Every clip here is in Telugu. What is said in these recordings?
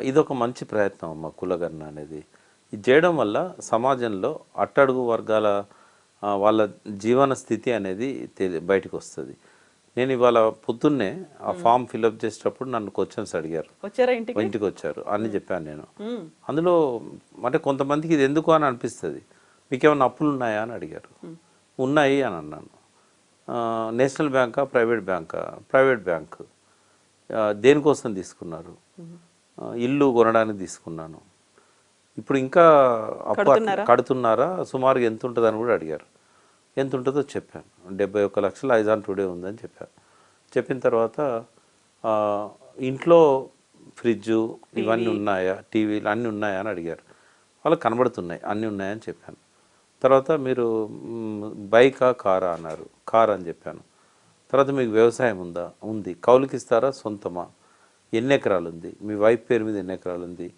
ఇదొక మంచి ప్రయత్నం అమ్మ కులగణన అనేది. ఇది చేయడం వల్ల సమాజంలో అట్టడుగు వర్గాల వాళ్ళ జీవన స్థితి అనేది బయటకు వస్తుంది. నేను ఇవాళ పొద్దున్నే ఆ ఫామ్ ఫిల్అప్ చేసేటప్పుడు నన్ను క్వశ్చన్స్ అడిగారు. ఇంటికి? వచ్చారు అన్ని చెప్పాను నేను. అందులో అంటే కొంతమందికి ఇది ఎందుకు అని అనిపిస్తుంది. మీకేమైనా అప్పులు ఉన్నాయా? అని అడిగారు. ఉన్నాయి అని అన్నాను. నేషనల్ బ్యాంకా ప్రైవేట్ బ్యాంకా? Private bank. దేనికోసం తీసుకున్నారు? ఇల్లు కొనడానికి తీసుకున్నాను. ఇప్పుడు ఇంకా అప్పు కడుతున్నారా? సుమారుగా ఎంత ఉంటుందని కూడా అడిగారు. ఎంత ఉంటుందో చెప్పాను. డెబ్బై ఒక్క లక్షలు ఐజాన్ టుడే ఉందని చెప్పాను చెప్పిన తర్వాత ఇంట్లో ఫ్రిడ్జు ఇవన్నీ ఉన్నాయా? టీవీలు అన్నీ ఉన్నాయా అని అడిగారు. వాళ్ళకి కనబడుతున్నాయి. అన్నీ ఉన్నాయని చెప్పాను. తర్వాత మీరు బైకా కారా అన్నారు. కార్ అని చెప్పాను. తర్వాత మీకు వ్యవసాయం ఉందా? ఉంది. కౌలుకి ఇస్తారా సొంతమా? ఎన్ని ఎకరాలు ఉంది మీ వైఫ్ పేరు మీద ఎన్ని ఎకరాలు ఉంది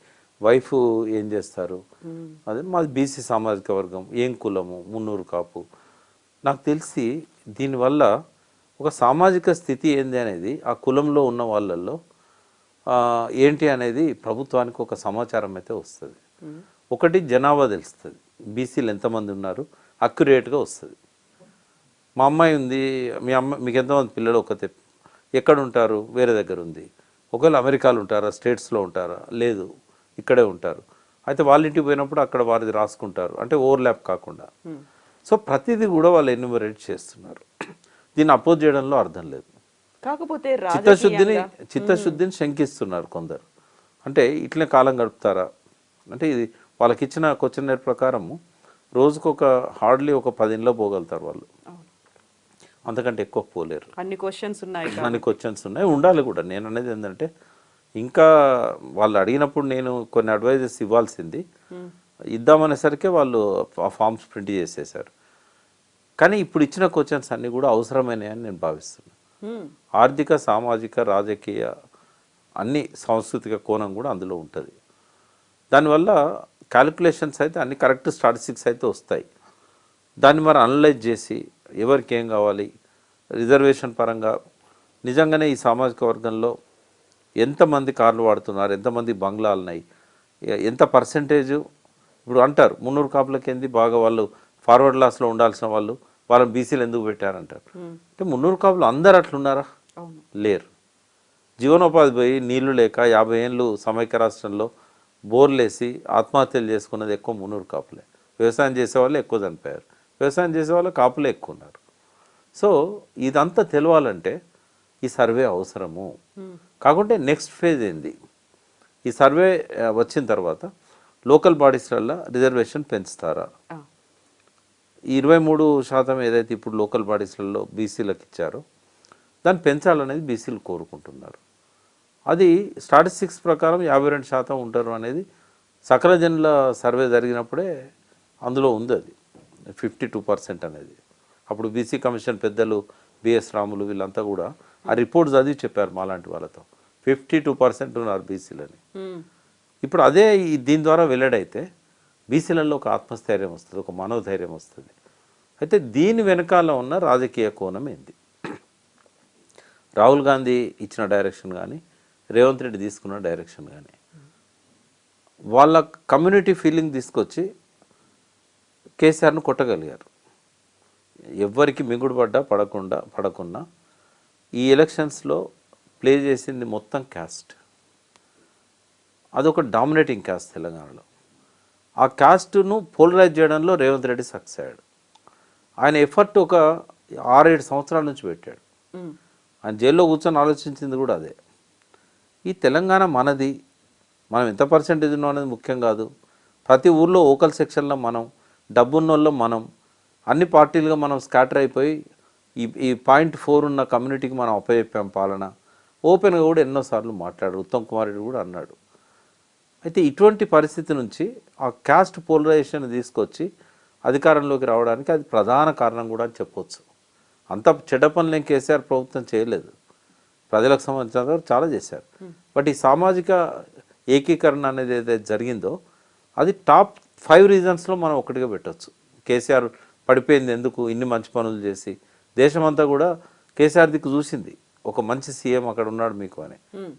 వైఫ్ ఏం చేస్తారు? అదే మాది బీసీ సామాజిక వర్గం ఏం కులము? మున్నూరు కాపు. నాకు తెలిసి దీనివల్ల ఒక సామాజిక స్థితి ఏంది అనేది ఆ కులంలో ఉన్న వాళ్ళల్లో ఏంటి అనేది ప్రభుత్వానికి ఒక సమాచారం అయితే వస్తుంది. ఒకటి జనాభా తెలుస్తుంది. బీసీలు ఎంతమంది ఉన్నారు? అక్యురేట్గా వస్తుంది. మా అమ్మాయి ఉంది మీ అమ్మ మీకు ఎంతమంది పిల్లలు? ఒకతే. ఎక్కడ ఉంటారు వేరే దగ్గర ఉంది ఒకవేళ అమెరికాలో ఉంటారా స్టేట్స్లో ఉంటారా? లేదు. ఇక్కడే ఉంటారు. అయితే వాళ్ళ ఇంటికి పోయినప్పుడు అక్కడ వారిది రాసుకుంటారు. అంటే ఓవర్లాప్ కాకుండా. సో ప్రతిదీ కూడా వాళ్ళు ఎన్యూమరేట్ చేస్తున్నారు. దీన్ని అపోజ్ చేయడంలో అర్థం లేదు. కాకపోతే చిత్తశుద్ధిని రాజకీయంగా చిత్తశుద్ధిని శంకిస్తున్నారు కొందరు. అంటే ఇట్లనే కాలం గడుపుతారా? అంటే ఇది వాళ్ళకి ఇచ్చిన క్వశ్చన్ ప్రకారము రోజుకొక హార్డ్లీ ఒక పది ఇంట్లో పోగలుగుతారు వాళ్ళు. అంతకంటే ఎక్కువ పోలేరు. అన్ని క్వశ్చన్స్ ఉన్నాయి అన్ని క్వశ్చన్స్ ఉన్నాయి. ఉండాలి కూడా. నేను అనేది ఏంటంటే ఇంకా వాళ్ళు అడిగినప్పుడు నేను కొన్ని అడ్వైజెస్ ఇవ్వాల్సింది. ఇద్దామనేసరికి వాళ్ళు ఆ ఫామ్స్ ప్రింట్ చేసేసారు కానీ ఇప్పుడు ఇచ్చిన క్వశ్చన్స్ అన్నీ కూడా అవసరమైనవి నేను భావిస్తున్నాను. ఆర్థిక సామాజిక రాజకీయ అన్ని సాంస్కృతిక కోణం కూడా అందులో ఉంటుంది. దానివల్ల క్యాలిక్యులేషన్స్ అయితే అన్ని కరెక్ట్ స్టాటిస్టిక్స్ అయితే వస్తాయి. దాన్ని మరి అనలైజ్ చేసి ఎవరికి ఏం కావాలి రిజర్వేషన్ పరంగా నిజంగానే ఈ సామాజిక వర్గంలో ఎంతమంది కార్లు వాడుతున్నారు ఎంతమంది బంగ్లాలు ఉన్నాయి ఎంత పర్సంటేజ్? ఇప్పుడు అంటారు మున్నూరు కాపులకి ఏంది బాగా వాళ్ళు ఫార్వర్డ్ క్లాస్లో ఉండాల్సిన వాళ్ళు వాళ్ళని బీసీలు ఎందుకు పెట్టారంటారు? అంటే మున్నూరు కాపులు అందరు అట్లున్నారా? లేరు. జీవనోపాధి పోయి నీళ్ళు లేక యాభై ఏళ్ళు సమైక్య రాష్ట్రంలో బోర్లేసి ఆత్మహత్యలు చేసుకున్నది ఎక్కువ మున్నూరు కాపులే. వ్యవసాయం చేసేవాళ్ళు ఎక్కువ చనిపోయారు. వ్యవసాయం చేసేవాళ్ళు కాపులే ఎక్కువ ఉన్నారు. సో ఇదంతా తెలవాలంటే ఈ సర్వే అవసరము. కాకుంటే నెక్స్ట్ ఫేజ్ ఏంది? ఈ సర్వే వచ్చిన తర్వాత లోకల్ బాడీస్లలో రిజర్వేషన్ పెంచుతారా. ఈ ఇరవై మూడు శాతం ఏదైతే ఇప్పుడు లోకల్ బాడీస్లలో బీసీలకు ఇచ్చారో దాన్ని పెంచాలనేది బీసీలు కోరుకుంటున్నారు. అది స్టాటిస్టిక్స్ ప్రకారం యాభై రెండు శాతం ఉంటారు అనేది సకల జనుల సర్వే జరిగినప్పుడే అందులో ఉంది అది. ఫిఫ్టీ టూ పర్సెంట్ అనేది. అప్పుడు బీసీ కమిషన్ పెద్దలు బిఎస్ రాములు వీళ్ళంతా కూడా ఆ రిపోర్ట్ చదివి చెప్పారు మాలాంటి వాళ్ళతో. ఫిఫ్టీ టూ పర్సెంట్ ఉన్నారు బీసీలని. ఇప్పుడు అదే ఈ దీని ద్వారా వెల్లడైతే బీసీలలో ఒక ఆత్మస్థైర్యం వస్తుంది ఒక మనోధైర్యం వస్తుంది. అయితే దీని వెనకాల ఉన్న రాజకీయ కోణం ఏంది? రాహుల్ గాంధీ ఇచ్చిన డైరెక్షన్ కానీ రేవంత్ రెడ్డి తీసుకున్న డైరెక్షన్ కానీ వాళ్ళ కమ్యూనిటీ ఫీలింగ్ తీసుకొచ్చి కేసీఆర్ను కొట్టగలిగారు. ఎవ్వరికి మిగుడు పడ్డా పడకుండా పడకుండా ఈ ఎలక్షన్స్లో ప్లే చేసింది మొత్తం క్యాస్ట్. అదొక డామినేటింగ్ క్యాస్ట్ తెలంగాణలో. ఆ క్యాస్ట్ను పోలరైజ్ చేయడంలో రేవంత్ రెడ్డి సక్సెస్ అయ్యాడు. ఆయన ఎఫర్ట్ ఒక ఆరేడు సంవత్సరాల నుంచి పెట్టాడు. ఆయన జైల్లో కూర్చొని ఆలోచించింది కూడా అదే. ఈ తెలంగాణ మనది మనం ఎంత పర్సెంటేజ్ ఉన్నాం అనేది ముఖ్యం కాదు. ప్రతి ఊర్లో ఓకల్ సెక్షన్లో మనం డబ్బున్నోళ్ళలో మనం అన్ని పార్టీలుగా మనం స్కాటర్ అయిపోయి ఈ ఈ పాయింట్ ఫోర్ ఉన్న కమ్యూనిటీకి మనం అప్పచెప్పాం పాలన. ఓపెన్గా కూడా ఎన్నోసార్లు మాట్లాడారు. ఉత్తమ్ కుమార్ రెడ్డి కూడా అన్నాడు. అయితే ఇటువంటి పరిస్థితి నుంచి ఆ క్యాస్ట్ పోలరైజేషన్ తీసుకొచ్చి అధికారంలోకి రావడానికి అది ప్రధాన కారణం కూడా అని చెప్పొచ్చు. అంత చెడ్డ పనులు కేసీఆర్ ప్రభుత్వం చేయలేదు. ప్రజలకు సంబంధించిన చాలా చేశారు. బట్ ఈ సామాజిక ఏకీకరణ అనేది ఏదైతే జరిగిందో అది టాప్ ఫైవ్ రీజన్స్లో మనం ఒకటిగా పెట్టవచ్చు కేసీఆర్ పడిపోయింది ఎందుకు? ఇన్ని మంచి పనులు చేసి. దేశమంతా కూడా కేసీఆర్ దిక్కు చూసింది. ఒక మంచి సీఎం అక్కడ ఉన్నాడు మీకు అని.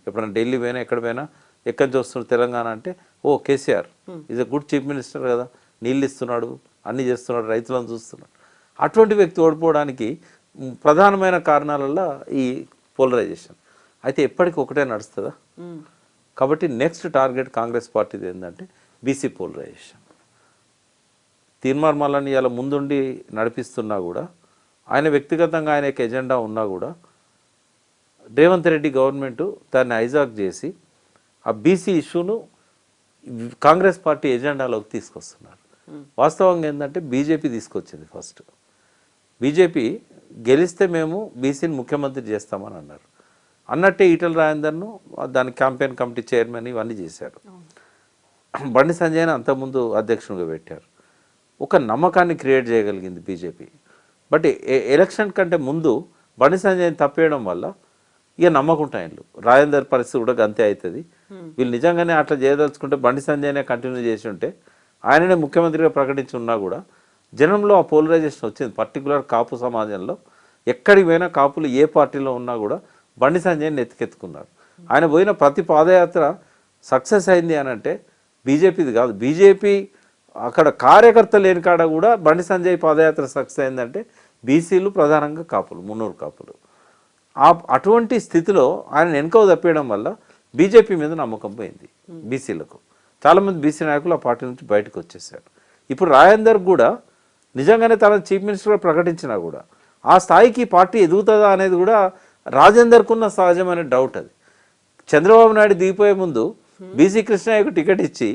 ఎప్పుడైనా ఢిల్లీ పోయినా ఎక్కడ పోయినా ఎక్కడి నుంచి వస్తున్నాడు తెలంగాణ అంటే ఓ KCR. Is a good chief minister కదా. నీళ్ళు ఇస్తున్నాడు అన్ని చేస్తున్నాడు రైతులను చూస్తున్నాడు. అటువంటి వ్యక్తి ఓడిపోవడానికి ప్రధానమైన కారణాలలో ఈ పోలరైజేషన్ అయితే ఎప్పటికి ఒకటే నడుస్తుందా? కాబట్టి నెక్స్ట్ టార్గెట్ కాంగ్రెస్ పార్టీది ఏంటంటే బీసీ పోలరైజేషన్ తీర్మార్ మల్లన్ని ఇలా ముందుండి నడిపిస్తున్నా కూడా ఆయన వ్యక్తిగతంగా ఆయనకి ఎజెండా ఉన్నా కూడా రేవంత్ రెడ్డి గవర్నమెంట్ దాన్ని హైజాక్ చేసి ఆ బీసీ ఇష్యూను కాంగ్రెస్ పార్టీ ఎజెండాలోకి తీసుకొస్తున్నారు. వాస్తవంగా ఏంటంటే బీజేపీ తీసుకొచ్చింది ఫస్ట్. బీజేపీ గెలిస్తే మేము బీసీని ముఖ్యమంత్రి చేస్తామని అన్నారు. అన్నట్టే ఈటల రాజేందర్ను దాని క్యాంపెయిన్ కమిటీ చైర్మన్ ఇవన్నీ చేశారు. బండి సంజయ్ని అంతకుముందు అధ్యక్షునిగా పెట్టారు. ఒక నమ్మకాన్ని క్రియేట్ చేయగలిగింది బీజేపీ. బట్ ఎలక్షన్ కంటే ముందు బండి సంజయ్ని తప్పేయడం వల్ల ఇక నమ్మకుంటాయిలు రాజేందర్ పరిస్థితి కూడా గంతే అవుతుంది వీళ్ళు నిజంగానే అట్లా చేయదలుచుకుంటే బండి సంజయ్నే కంటిన్యూ చేసి ఉంటే ఆయననే ముఖ్యమంత్రిగా ప్రకటించి ఉన్నా కూడా జనంలో ఆ పోలరైజేషన్ వచ్చింది. పర్టికులర్ కాపు సమాజంలో ఎక్కడికి పోయినా కాపులు ఏ పార్టీలో ఉన్నా కూడా బండి సంజయ్ని ఎత్తుకెత్తుకున్నారు ఆయన పోయిన ప్రతి పాదయాత్ర సక్సెస్ అయింది అని అంటే బీజేపీది కాదు. బీజేపీ అక్కడ కార్యకర్త లేని కాడ కూడా బండి సంజయ్ పాదయాత్ర సక్సెస్ అయిందంటే బీసీలు ప్రధానంగా కాపులు మున్నూరు కాపులు. ఆ అటువంటి స్థితిలో ఆయన వెనుక తప్పేయడం వల్ల బీజేపీ మీద నమ్మకం పోయింది బీసీలకు. చాలామంది బీసీ నాయకులు ఆ పార్టీ నుంచి బయటకు వచ్చేసారు ఇప్పుడు రాజేందర్ కూడా నిజంగానే తన చీఫ్ మినిస్టర్గా ప్రకటించినా కూడా ఆ స్థాయికి పార్టీ ఎదుగుతుందా అనేది కూడా రాజేందర్కున్న సహజమైన డౌట్ అది. చంద్రబాబు నాయుడు దిగిపోయే ముందు బీసీ కృష్ణయ్యకు టికెట్ ఇచ్చి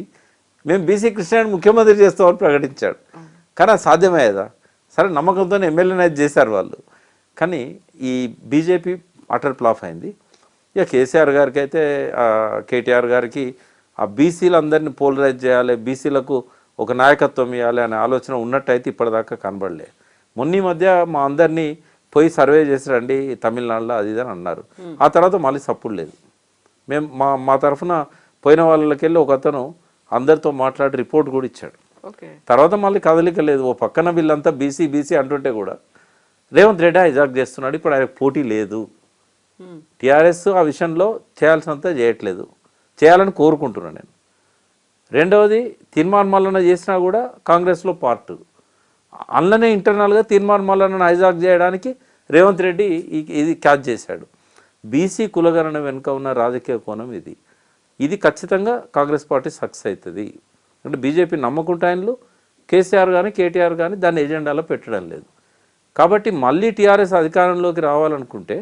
మేము బీసీ కృష్ణయ్యని ముఖ్యమంత్రి చేస్తామని ప్రకటించాడు. కానీ అది సాధ్యమయ్యేదా? సరే నమ్మకంతో ఎమ్మెల్యేని అయితే చేశారు వాళ్ళు. కానీ ఈ బీజేపీ అటర్ ప్లాఫ్ అయింది. ఇక కేసీఆర్ గారికి అయితే కేటీఆర్ గారికి ఆ బీసీలందరినీ పోలరైజ్ చేయాలి బీసీలకు ఒక నాయకత్వం ఇవ్వాలి అనే ఆలోచన ఉన్నట్టయితే ఇప్పటిదాకా కనబడలే. మొన్న మధ్య మా అందరినీ పోయి సర్వే చేసి రండి తమిళనాడులో అది ఇది అని అన్నారు. ఆ తర్వాత మళ్ళీ సప్పుడు లేదు. మేము మా మా తరఫున పోయిన వాళ్ళకెళ్ళి ఒక అతను అందరితో మాట్లాడి రిపోర్ట్ కూడా ఇచ్చాడు. తర్వాత మళ్ళీ కదలిక లేదు. ఓ పక్కన వీళ్ళంతా బీసీ బీసీ అంటుంటే కూడా రేవంత్ రెడ్డి హైజాక్ చేస్తున్నాడు. ఇప్పుడు ఆయనకు పోటీ లేదు. టీఆర్ఎస్ ఆ విషయంలో చేయాల్సినంత చేయట్లేదు. చేయాలని కోరుకుంటున్నాను నేను. రెండవది తీర్మాన్ మల్లన చేసినా కూడా కాంగ్రెస్లో పార్ట్. అందులోనే ఇంటర్నల్గా తీర్మాన్ మల్లనను హైజాక్ చేయడానికి రేవంత్ రెడ్డి ఇది క్యాచ్ చేశాడు. బీసీ కులగణన వెనుక ఉన్న రాజకీయ కోణం ఇది. ఇది ఖచ్చితంగా కాంగ్రెస్ పార్టీ సక్సెస్ అవుతుంది. అంటే బీజేపీ నమ్మకుంటాయనలు కేసీఆర్ కానీ కేటీఆర్ కానీ దాన్ని ఎజెండాలో పెట్టడం లేదు. కాబట్టి మళ్ళీ టీఆర్ఎస్ అధికారంలోకి రావాలనుకుంటే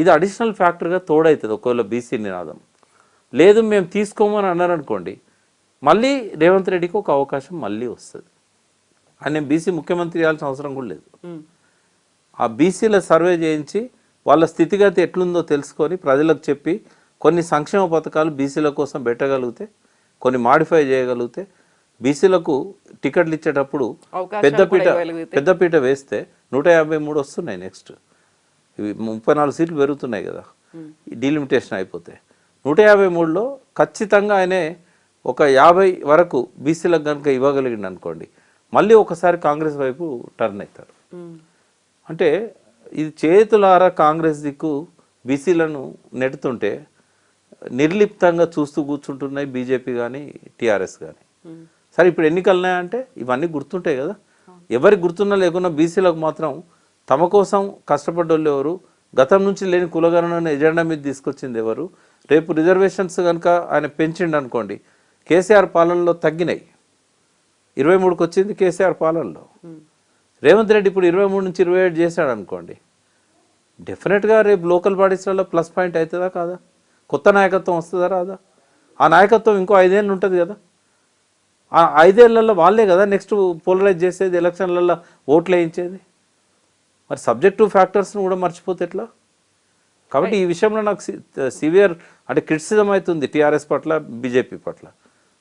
ఇది అడిషనల్ ఫ్యాక్టర్గా తోడవుతుంది ఒకవేళ బీసీ నినాదం. లేదు మేము తీసుకోమని అన్నారనుకోండి మళ్ళీ రేవంత్ రెడ్డికి ఒక అవకాశం మళ్ళీ వస్తుంది. ఆయన బీసీ ముఖ్యమంత్రి చేయాల్సిన అవసరం కూడా లేదు. ఆ బీసీల సర్వే చేయించి వాళ్ళ స్థితిగతి ఎట్లుందో తెలుసుకొని ప్రజలకు చెప్పి కొన్ని సంక్షేమ పథకాలు బీసీల కోసం పెట్టగలిగితే కొన్ని మాడిఫై చేయగలిగితే బీసీలకు టికెట్లు ఇచ్చేటప్పుడు పెద్దపీట. పెద్దపీట వేస్తే నూట యాభై మూడు వస్తున్నాయి నెక్స్ట్ ఇవి ముప్పై నాలుగు సీట్లు పెరుగుతున్నాయి కదా. డీలిమిటేషన్ అయిపోతే. నూట యాభై మూడులో ఖచ్చితంగా ఆయనే ఒక యాభై వరకు బీసీలకు కనుక ఇవ్వగలిగిండు అనుకోండి మళ్ళీ ఒకసారి కాంగ్రెస్ వైపు టర్న్ అవుతారు అంటే ఇది చేతులారా కాంగ్రెస్ దిక్కు బీసీలను నెడుతుంటే నిర్లిప్తంగా చూస్తూ కూర్చుంటున్నాయి బీజేపీ కానీ టీఆర్ఎస్ కానీ సరే ఇప్పుడు ఎన్నికలు ఉన్నాయంటే ఇవన్నీ గుర్తుంటాయి కదా. ఎవరికి గుర్తున్నా లేకున్నా బీసీలకు మాత్రం తమ కోసం కష్టపడ్డోళ్ళు ఎవరు? గతం నుంచి లేని కులగణన ఎజెండా మీద తీసుకొచ్చింది ఎవరు? రేపు రిజర్వేషన్స్ కనుక ఆయన పెంచిండు అనుకోండి కేసీఆర్ పాలనలో తగ్గినాయి. ఇరవై మూడుకి వచ్చింది కేసీఆర్ పాలనలో. రేవంత్ రెడ్డి ఇప్పుడు ఇరవై మూడు నుంచి ఇరవై ఏడు చేశాడు అనుకోండి డెఫినెట్గా రేపు లోకల్ బాడీస్లలో ప్లస్ పాయింట్ అవుతుందా కాదా? కొత్త నాయకత్వం వస్తుందా రాదా? ఆ నాయకత్వం ఇంకో ఐదేళ్ళు ఉంటుంది కదా. ఆ ఐదేళ్ళలో వాళ్ళే కదా నెక్స్ట్ పోలరైజ్ చేసేది ఎలక్షన్లలో ఓట్లు వేయించేది. మరి సబ్జెక్టివ్ ఫ్యాక్టర్స్ని కూడా మర్చిపోతే ఎట్లా? కాబట్టి ఈ విషయంలో నాకు సివియర్ అంటే క్రిటిసిజం అవుతుంది టీఆర్ఎస్ పట్ల బీజేపీ పట్ల.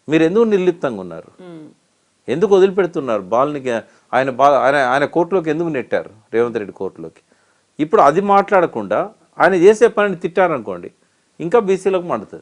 మీరు ఎందుకు నిర్లిప్తంగా ఉన్నారు? ఎందుకు వదిలిపెడుతున్నారు? బాల్ని ఆయన బా ఆయన ఆయన కోర్టులోకి ఎందుకు నెట్టారు? రేవంత్ రెడ్డి కోర్టులోకి. ఇప్పుడు అది మాట్లాడకుండా ఆయన చేసే పనిని తిట్టారనుకోండి ఇంకా బీసీలకు మండుతుంది.